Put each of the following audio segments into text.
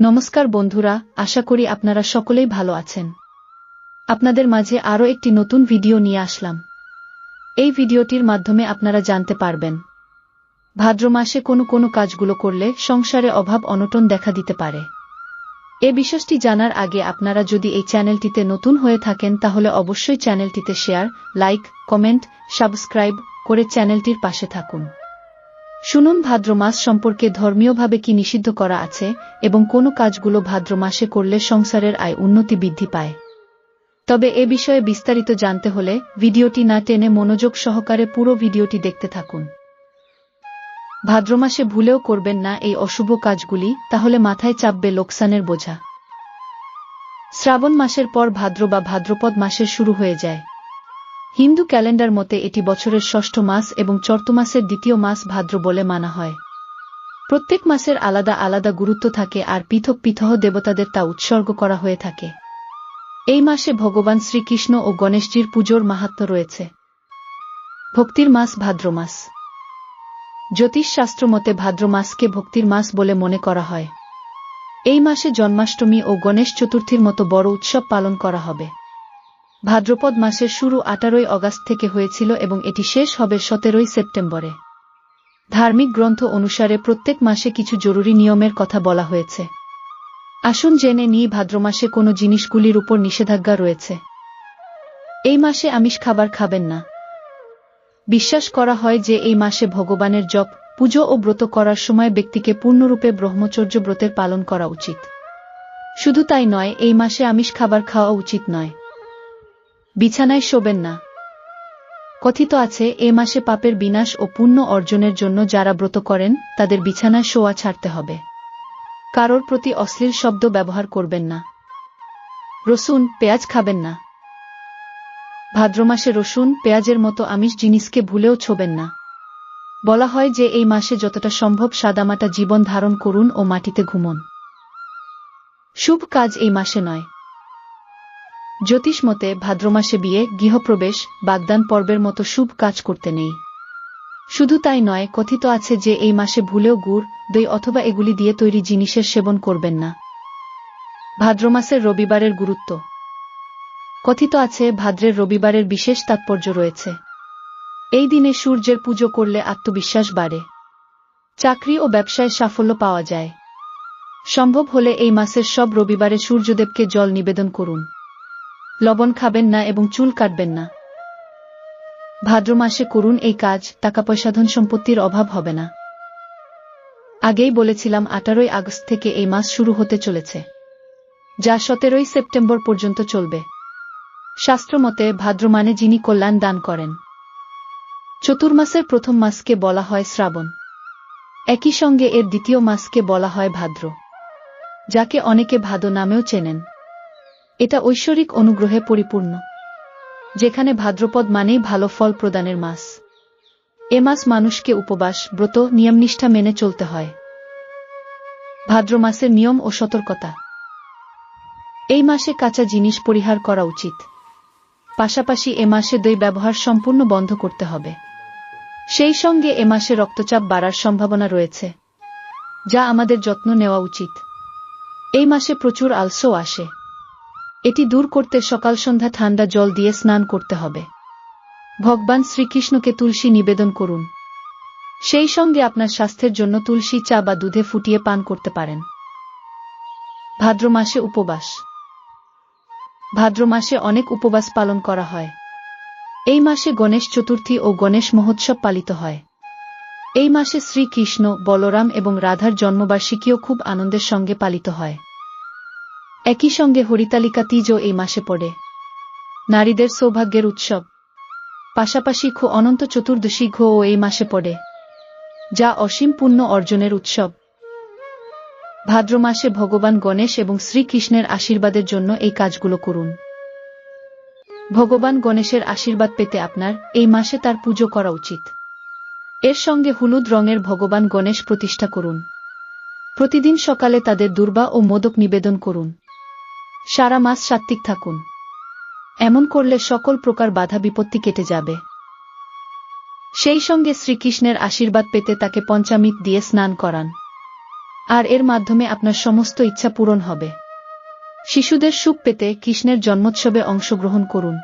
নমস্কার বন্ধুরা, আশা করি আপনারা সকলেই ভালো আছেন। আপনাদের মাঝে আরও একটি নতুন ভিডিও নিয়ে আসলাম। এই ভিডিওটির মাধ্যমে আপনারা জানতে পারবেন, ভাদ্র মাসে কোনো কোনো কাজগুলো করলে সংসারে অভাব অনটন দেখা দিতে পারে। এ বিষয়টি জানার আগে আপনারা যদি এই চ্যানেলটিতে নতুন হয়ে থাকেন, তাহলে অবশ্যই চ্যানেলটিতে শেয়ার, লাইক, কমেন্ট, সাবস্ক্রাইব করে চ্যানেলটির পাশে থাকুন। শুনুন ভাদ্র মাস সম্পর্কে ধর্মীয়ভাবে কি নিষিদ্ধ করা আছে, এবং কোন কাজগুলো ভাদ্র মাসে করলে সংসারের আয় উন্নতি বৃদ্ধি পায়? তবে এ বিষয়ে বিস্তারিত জানতে হলে ভিডিওটি না টেনে মনোযোগ সহকারে পুরো ভিডিওটি দেখতে থাকুন। ভাদ্র মাসে ভুলেও করবেন না এই অশুভ কাজগুলি, তাহলে মাথায় চাপবে লোকসানের বোঝা। শ্রাবণ মাসের পর ভাদ্র বা ভাদ্রপদ মাসের শুরু হয়ে যায়। হিন্দু ক্যালেন্ডার মতে এটি বছরের ষষ্ঠ মাস এবং চর্তমাসের দ্বিতীয় মাস ভাদ্র বলে মানা হয়। প্রত্যেক মাসের আলাদা আলাদা গুরুত্ব থাকে আর পৃথক পৃথহ দেবতাদের তা উৎসর্গ করা হয়ে থাকে। এই মাসে ভগবান শ্রীকৃষ্ণ ও গণেশজির পুজোর মাহাত্ম রয়েছে। ভক্তির মাস ভাদ্র মাস। জ্যোতিষশাস্ত্র মতে ভাদ্র মাসকে ভক্তির মাস বলে মনে করা হয়। এই মাসে জন্মাষ্টমী ও গণেশ চতুর্থীর মতো বড় উৎসব পালন করা হবে। ভাদ্রপদ মাসের শুরু আঠারোই অগাস্ট থেকে হয়েছিল এবং এটি শেষ হবে সতেরোই সেপ্টেম্বরে। ধার্মিক গ্রন্থ অনুসারে প্রত্যেক মাসে কিছু জরুরি নিয়মের কথা বলা হয়েছে। আসুন জেনে নিই ভাদ্র মাসে কোনো জিনিসগুলির উপর নিষেধাজ্ঞা রয়েছে। এই মাসে আমিষ খাবার খাবেন না। বিশ্বাস করা হয় যে এই মাসে ভগবানের জপ, পুজো ও ব্রত করার সময় ব্যক্তিকে পূর্ণরূপে ব্রহ্মচর্য ব্রতের পালন করা উচিত। শুধু তাই নয়, এই মাসে আমিষ খাবার খাওয়া উচিত নয়। বিছানায় শোবেন না। কথিত আছে, এ মাসে পাপের বিনাশ ও পুণ্য অর্জনের জন্য যারা ব্রত করেন, তাদের বিছানায় শোয়া ছাড়তে হবে। কারোর প্রতি অশ্লীল শব্দ ব্যবহার করবেন না। রসুন, পেঁয়াজ খাবেন না। ভাদ্র মাসে রসুন, পেঁয়াজের মতো আমিষ জিনিসকে ভুলেও ছোবেন না। বলা হয় যে, এই মাসে যতটা সম্ভব সাদামাটা জীবন ধারণ করুন ও মাটিতে ঘুমন। শুভ কাজ এই মাসে নয়। জ্যোতিষ মতে, ভাদ্র মাসে বিয়ে, গৃহপ্রবেশ, বাগদান পর্বের মতো শুভ কাজ করতে নেই। শুধু তাই নয়, কথিত আছে যে এই মাসে ভুলেও গুড়, দই অথবা এগুলি দিয়ে তৈরি জিনিসের সেবন করবেন না। ভাদ্র মাসের রবিবারের গুরুত্ব। কথিত আছে, ভাদ্রের রবিবারের বিশেষ তাৎপর্য রয়েছে। এই দিনে সূর্যের পুজো করলে আত্মবিশ্বাস বাড়ে। চাকরি ও ব্যবসায় সাফল্য পাওয়া যায়। সম্ভব হলে এই মাসের সব রবিবারে সূর্যদেবকে জল নিবেদন করুন। লবণ খাবেন না এবং চুল কাটবেন না। ভাদ্র মাসে করুন এই কাজ টাকা পয়সা ধন সম্পত্তির অভাব হবে না। আগেই বলেছিলাম, আঠারোই আগস্ট থেকে এই মাস শুরু হতে চলেছে। যা সতেরোই সেপ্টেম্বর পর্যন্ত চলবে। শাস্ত্রমতে, ভাদ্র মানে যিনি কল্যাণ দান করেন। চতুর্মাসের প্রথম মাসকে বলা হয় শ্রাবণ। একই সঙ্গে এর দ্বিতীয় মাসকে বলা হয় ভাদ্র, যাকে অনেকে ভাদ নামেও চেনেন। এটা ঐশ্বরিক অনুগ্রহে পরিপূর্ণ, যেখানে ভাদ্রপদ মানেই ভালো ফল প্রদানের মাস। এ মাস মানুষকে উপবাস, ব্রত, নিয়মনিষ্ঠা মেনে চলতে হয়। ভাদ্র মাসের নিয়ম ও সতর্কতা। এই মাসে কাঁচা জিনিস পরিহার করা উচিত। পাশাপাশি এ মাসে দই ব্যবহার সম্পূর্ণ বন্ধ করতে হবে। সেই সঙ্গে এ মাসে রক্তচাপ বাড়ার সম্ভাবনা রয়েছে, যা আমাদের যত্ন নেওয়া উচিত। এই মাসে প্রচুর আলসো আসে। এটি দূর করতে সকাল সন্ধ্যা ঠান্ডা জল দিয়ে স্নান করতে হবে। ভগবান শ্রীকৃষ্ণকে তুলসী নিবেদন করুন। সেই সঙ্গে আপনার স্বাস্থ্যের জন্য তুলসী চা বা দুধে ফুটিয়ে পান করতে পারেন। ভাদ্র মাসে উপবাস। ভাদ্র মাসে অনেক উপবাস পালন করা হয়। এই মাসে গণেশ চতুর্থী ও গণেশ মহোৎসব পালিত হয়। এই মাসে শ্রীকৃষ্ণ, বলরাম এবং রাধার জন্মবার্ষিকীও খুব আনন্দের সঙ্গে পালিত হয়। একই সঙ্গে হরিতালিকা তীজও এই মাসে পড়ে। নারীদের সৌভাগ্যের উৎসব। পাশাপাশি খো অনন্ত চতুর্দশী ঘো এই মাসে পড়ে, যা অসীম পুণ্য অর্জনের উৎসব। ভাদ্র মাসে ভগবান গণেশ এবং শ্রীকৃষ্ণের আশীর্বাদের জন্য এই কাজগুলো করুন। ভগবান গণেশের আশীর্বাদ পেতে আপনার এই মাসে তার পুজো করা উচিত। এর সঙ্গে হলুদ রঙের ভগবান গণেশ প্রতিষ্ঠা করুন। প্রতিদিন সকালে তাদের দুর্বা ও মোদক নিবেদন করুন। সারা মাস সাত্ত্বিক থাকুন। এমন করলে সকল প্রকার বাধা বিপত্তি কেটে যাবে। সেই সঙ্গে শ্রীকৃষ্ণের আশীর্বাদ পেতে তাকে পঞ্চামৃত দিয়ে স্নান করান। আর এর মাধ্যমে আপনার সমস্ত ইচ্ছা পূরণ হবে। শিশুদের সুখ পেতে কৃষ্ণের জন্মোৎসবে অংশগ্রহণ করুন।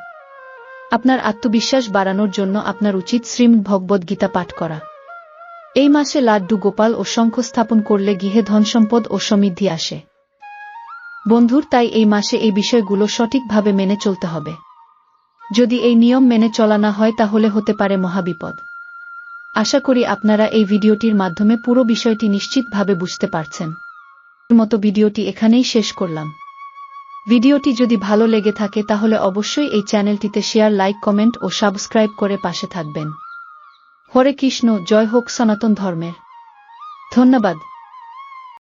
আপনার আত্মবিশ্বাস বাড়ানোর জন্য আপনার উচিত শ্রীমদ্ ভগবদ্ গীতা পাঠ করা। এই মাসে লাড্ডু গোপাল ও শঙ্খ স্থাপন করলে গৃহে ধনসম্পদ ও সমৃদ্ধি আসে। বন্ধুর, তাই এই মাসে এই বিষয়গুলো সঠিকভাবে মেনে চলতে হবে। যদি এই নিয়ম মেনে চলা না হয়, তাহলে হতে পারে মহাবিপদ। আশা করি আপনারা এই ভিডিওটির মাধ্যমে পুরো বিষয়টি নিশ্চিতভাবে বুঝতে পারছেন। মতো ভিডিওটি এখানেই শেষ করলাম। ভিডিওটি যদি ভালো লেগে থাকে, তাহলে অবশ্যই এই চ্যানেলটিতে শেয়ার, লাইক, কমেন্ট ও সাবস্ক্রাইব করে পাশে থাকবেন। হরে কৃষ্ণ, জয় হোক সনাতন ধর্মের। ধন্যবাদ।